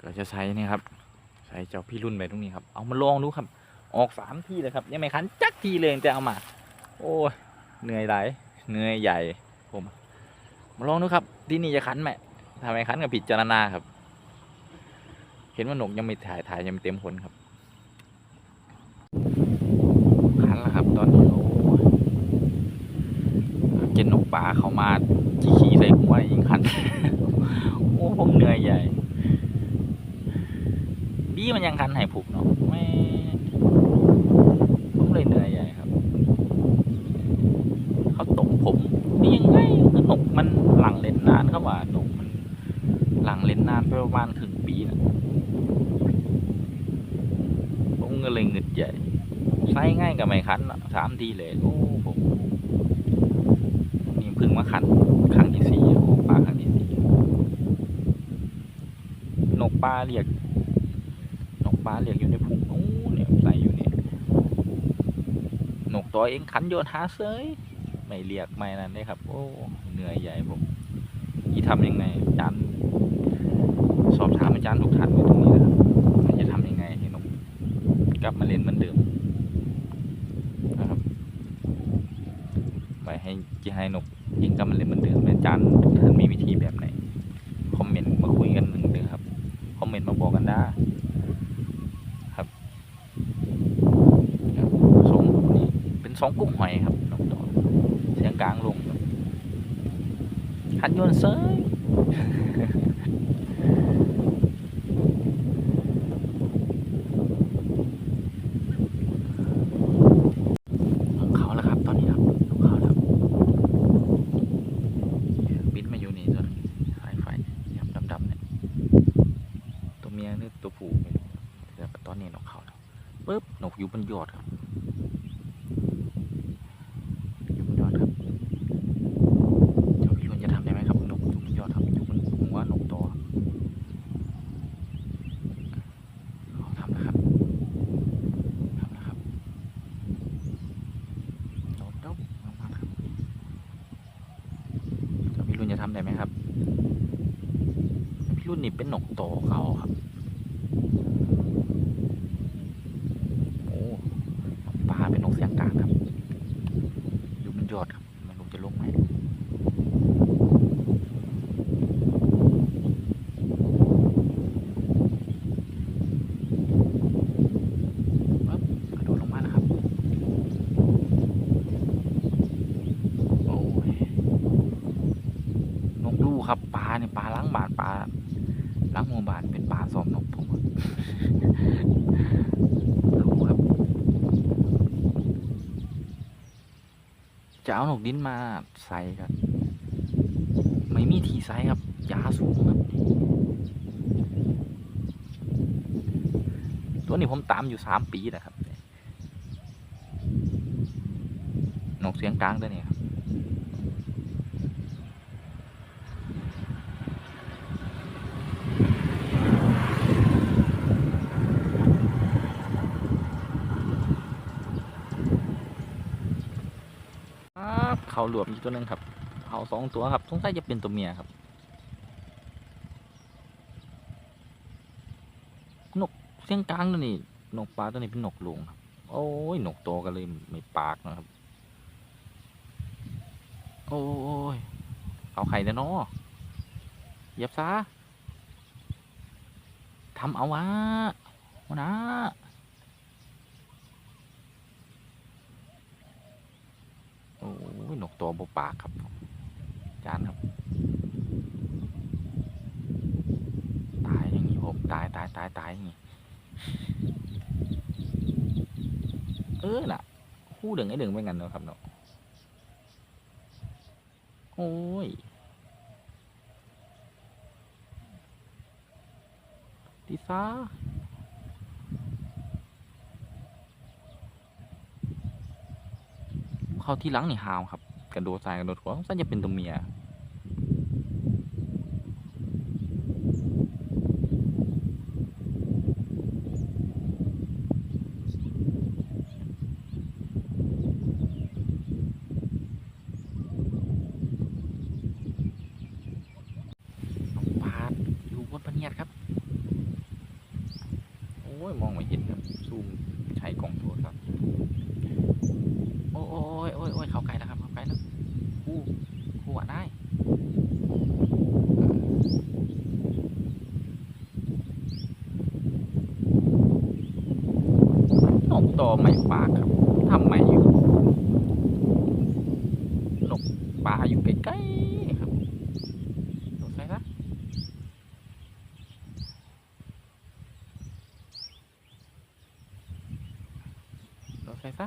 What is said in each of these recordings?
ก็จะใช้นี่ครับ ใช้เจ้าพี่รุ่นไปตรงนี้ครับ เอามาลองดูครับ ออกสามทีเลยครับ ยังไม่คันจักทีเลยจะเอามา โอ้ยเหนื่อยหลายเหนื่อยใหญ่ผมมาลองดูครับ ที่นี่จะคันไหมถ้าไมคันก็ผิดจารณาครับ เห็นว่าหนกยังไม่ถ่ายถ่ายยังไม่เต็มผลครับคันแล้วครับ ตอนนี้โอ้เกณฑ์นกป่าเขามาขี้ขี้ใส่หัวยิงคัน โอ้ผมเหนื่อยใหญ่ มันยังคันให้ผูกเนาะไม่ผมเลยเหนื่อยใหญ่ครับเขาตกผมนี่ยังไงก็นกมันหลังเล่นนานเขาว่านกมันหลังเล่นนานไปประมาณครึ่งปีนะผมก็เลยหงึดใหญ่ใส่ง่ายกับไม่คันสามทีเลยโอ้ผมนี่พิ่งมาคันครั้งที่สี่โอ้ปลาครั้งที่สี่นกปลาเรียก นกปลาเลี้ยงอยู่ในพุงโอ้นเนี่ยใส่อยู่เนี่ยนกตัวเองขันโยนหาเซยไม่เรียกไม่นั่นเลยครับ โอ้เหนื่อยใหญ่ผมที่ทำยังไงอาจารย์สอบถามอาจารย์ทุกท่านไว้ตรงนี้นะครับว่าจะทำยังไงให้นกกลับมาเล่นเหมือนเดิมนะครับไปให้จะให้นกเองกลับมาเล่นเหมือนเดิมอาจารย์ทุกท่านมีวิธีแบบไหนคอมเมนต์มาคุยกันหนึ่งเด้อครับคอมเมนต์มาบอกกันได้ ครับสองนี่เป็น สองกุ้งหอยครับนกต่อเสียงกลางลงหัดโยนเซยของเขาแล้วครับตอนนี้ครับของเขาแล้วบินมาอยู่นี่ตัวนึงสายไฟดำๆเนี่ยตัวเมียหรือตัวผู้ไม่รู้แล้วก็ตอนนี้นกเขาแล้วปึ๊บนกอยู่บนยอดครับ อยู่บนยอดครับเจ้าพี่รุ่นจะทำได้ไหมครับนกอยู่บนยอดครับอยู่บนหัวนกตัวครับเขาทำแล้วครับทำแล้วครับโดดดบลงมาครับเจ้าพี่รุ่นจะทำได้ไหมครับพี่ รุ่นนี้เป็นนกโตเขาครับ โอ้ปลาเป็นนกเสียงกลางครับ อยู่บนยอดครับไมันลงจะลงไหมปึ๊บกระโดดลงมาแล้วครับ โอ้ย นกลูกครับ ปลาเนี่ยปลาล้างบาทปลาล้าง หมูบานเป็นปลาซ้อมนกผมรู้ครับ จะเอาหนกดินมาใส่ครับ ไม่มีทีใส่ครับยาสูงครับตัวนี้ผมตามอยู่สามปีนะครับนกเสียงกลางตัวนี้ครับ ครับเขา หลวมอีกตัวหนึ่งครับเขาสองตัวครับสงสัยจะเป็นตัวเมียครับ นกเสียงกลางตัวนี้ นกปลาตัวนี้เป็นนกลวงครับ โอ้ยนกโตกันเลยไม่ปากนะครับ โอ้ยเอาไข่แล้วเนาะเหยียบซะทำเอาวะวะนะ โอ้ยน กตัวบุปากครับผมจานครับตายอย่างนี้ผมตายตายตายตายอย่างนี้เออน่ะคู่ดึงไอ้ดึงไปกันเนาะครับเนาะโอ้ยดีซ่าเข้าที่หลังนี่ฮาวครับ กระโดดซ้ายกระโดดขวาสันจะเป็นตัวเมียอยู่บนพเนียดครับ โอ้ย มองไม่เห็นครับ ซูมใช้กล่องโทรศัพท์โอ้ยโอ้ยโอ้ยเข้าไกลแล้วครับเข้าไกลแล้วคู่คู่อะได้นก ต่อไม่ปากครับทำไมอยู่นกปลาอยู่ใกล้ๆครับสงสัยละ โดนใครซะ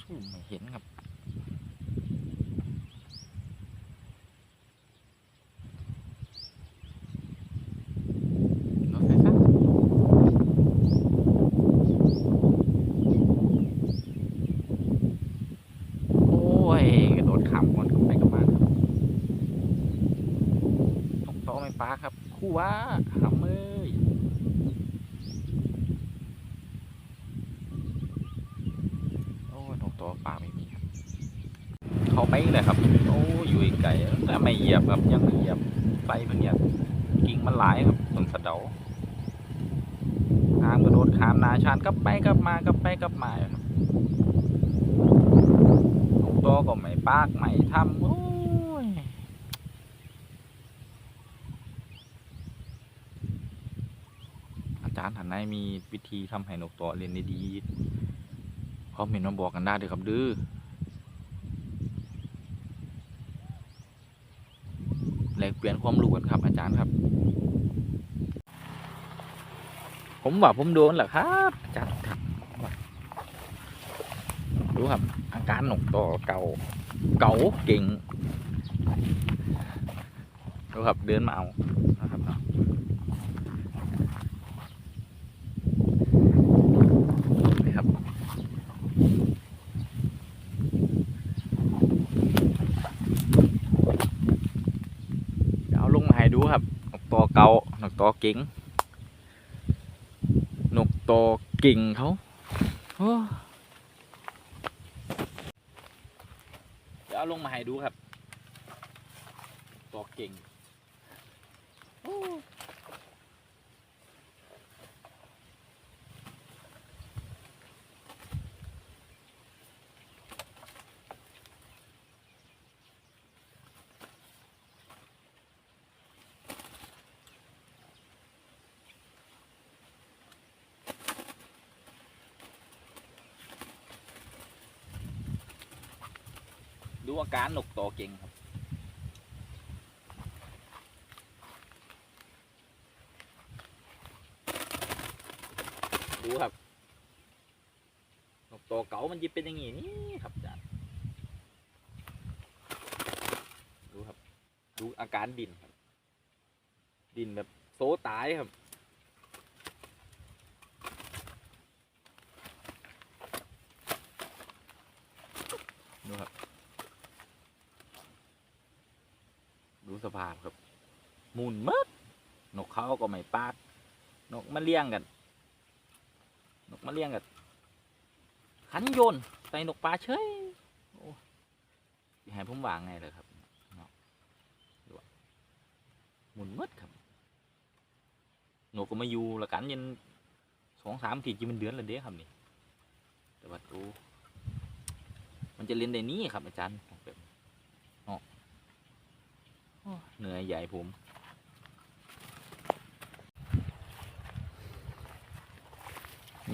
สู้ไม่เห็นครับ โดนใครซะโอ้ยกระโดดขามคนไปกับมาครับตกโตะไม่ปลา คู่ว่าหำเอ้ยโอ้ยตกโตปลาไม่มีครับ เขาไปเลยครับ โอ้ยอยู่ไกลแต่ไม่เหยียบครับยังไม่เหยียบไปมันเนี่ยกิ่งมันหลายครับต้นสะเดาขามกระโดดขามนาชานกลับไปกลับมากลับไปกลับมาครับตกโตะก็ไม่ปากไม่ทำโอ้ย อาจารย์ท่านไหนมีวิธีทำให้นกตัวเรียนได้ดีคอมเมนต์มาบอกกันได้เลยครับดื้อแลกเปลี่ยนความรู้กันครับอาจารย์ครับ ผมว่าผมโดนแหละครับอาจารย์ครับดูครับ อาการหนกตัวเก่า เก่าเก่งดูครับเดินมาเอานะครับเนาะ นี่ครับเดี๋ยวเอาลงมาให้ดู ครับ นกตัวเก่านกตัวเก่งนกตัวเก่งเขาเดี๋ยวเอาลงมาให้ดูครับ ตัวเก่ง ดูอาการนกตัวเก่งครับ ดูครับนกตัวเก๋ามันจะเป็นอย่างงี้นี่ครับจารย์ดูครับ ดูอาการดินครับ ดินแบบโซตายครับ ดูครับ ดูสภาพครับห มุนหมดนกเขาก็ไม่ปากนกมาเลี้ยงกัน นกมาเลี้ยงกันขันโยนใส่นกปลาเฉยโอ้ยให้ผมวางไงเลยครับเนาะหมุนหมดครับหนกก็มาอยู่ละกันยันสองสามทีจีมันเดือนละเด้ครับนี่แต่ว่าดูมันจะเล่นได้นี้ครับอาจารย์แบบเนาะเหนื่อยใหญ่ผม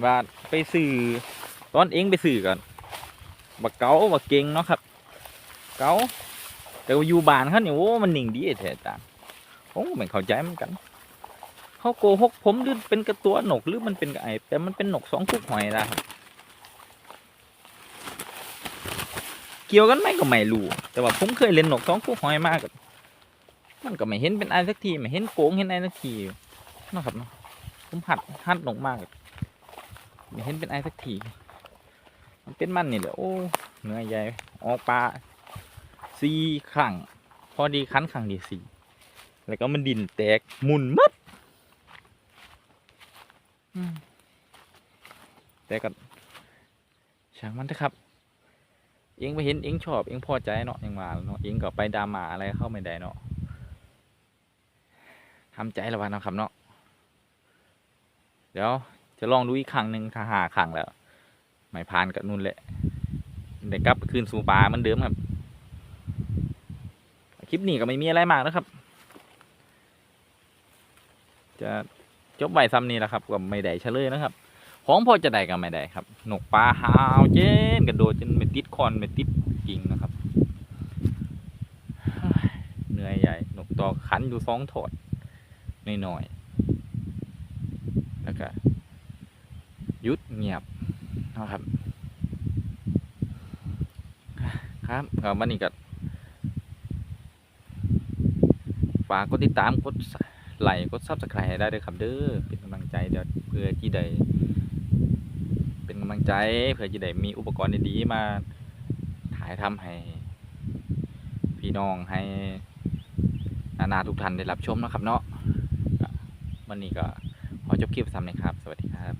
ว่าไปสื่อตอนเองไปสื่อก่อนบักเกาบักเก่งเนาะครับ เกาแต่ว่าอยู่บ้านเขาเนี่ยโอ้มันหนิ่งดีแท้จานผมก็ไม่เข้าใจเหมือนกัน เขาโกหกผมหรือเป็นกระตัวหนกหรือมันเป็นไอแต่มันเป็นหนกสองคุกหอยนะครับเกี่ยวกันไหมก็ไม่รู้แต่ว่าผมเคยเล่นหนกสองคุกหอยมากกับมันก็ไม่เห็นเป็นไอสักทีไม่เห็นโกงเห็นไอสักทีเนาะครับเนาะผมหัดหัดหนกมาก ไม่เห็นเป็นไอสักทีมันเป็นมันนี่แหละโอ้เหนื่อยใหญ่ออกปลาสี่ครั้งพอดีคั้นครั้งที่สี่แล้วก็มันดินแตกหมุนหมัดอืมแต่ก็ช่างมันเถอะครับเองไปเห็นเองชอบเองพอใจเนาะเองมาเนาะเองก็ไปดราม่าอะไรเข้าไม่ได้เนาะทำใจแล้ววันนาะครับเนาะเดี๋ยว จะลองดูอีกครั้งหนึ่งถ้าหาครั้งแล้ว ไม่ผ่านกับนุ่นแหละเดี๋ยวกลับคืนสู่ป่าเหมือนเดิมครับ คลิปนี้ก็ไม่มีอะไรมากนะครับ จะจบใบซ้ำนี้แหละครับก็ไม่ได้เฉลยนะครับ ของพอจะได้ก็ไม่ได้ครับหนกปลาหาวเจนกระโดดจนไม่ติดคอนไม่ติดกิ่งนะครับเหนื่อยใหญ่หนกตอขันอยู่สองถอดน้อยๆแล้วก็ ยุดเงียบนะครับครับก็วันนี้ก็ฝากกดติดตามกดไลค์กดซับสไครต์ได้เลยครับเด้อเป็นกำลังใจเดี๋ยวเพื่อที่ได้เป็นกำลังใจเพื่อที่ได้มีอุปกรณ์ดีๆมาถ่ายทำให้ พี่น้องให้นานาทุกท่านได้รับชมนะครับเนาะวันนี้ก็ขอจบคลิปซ้ำนะครับ สวัสดีครับ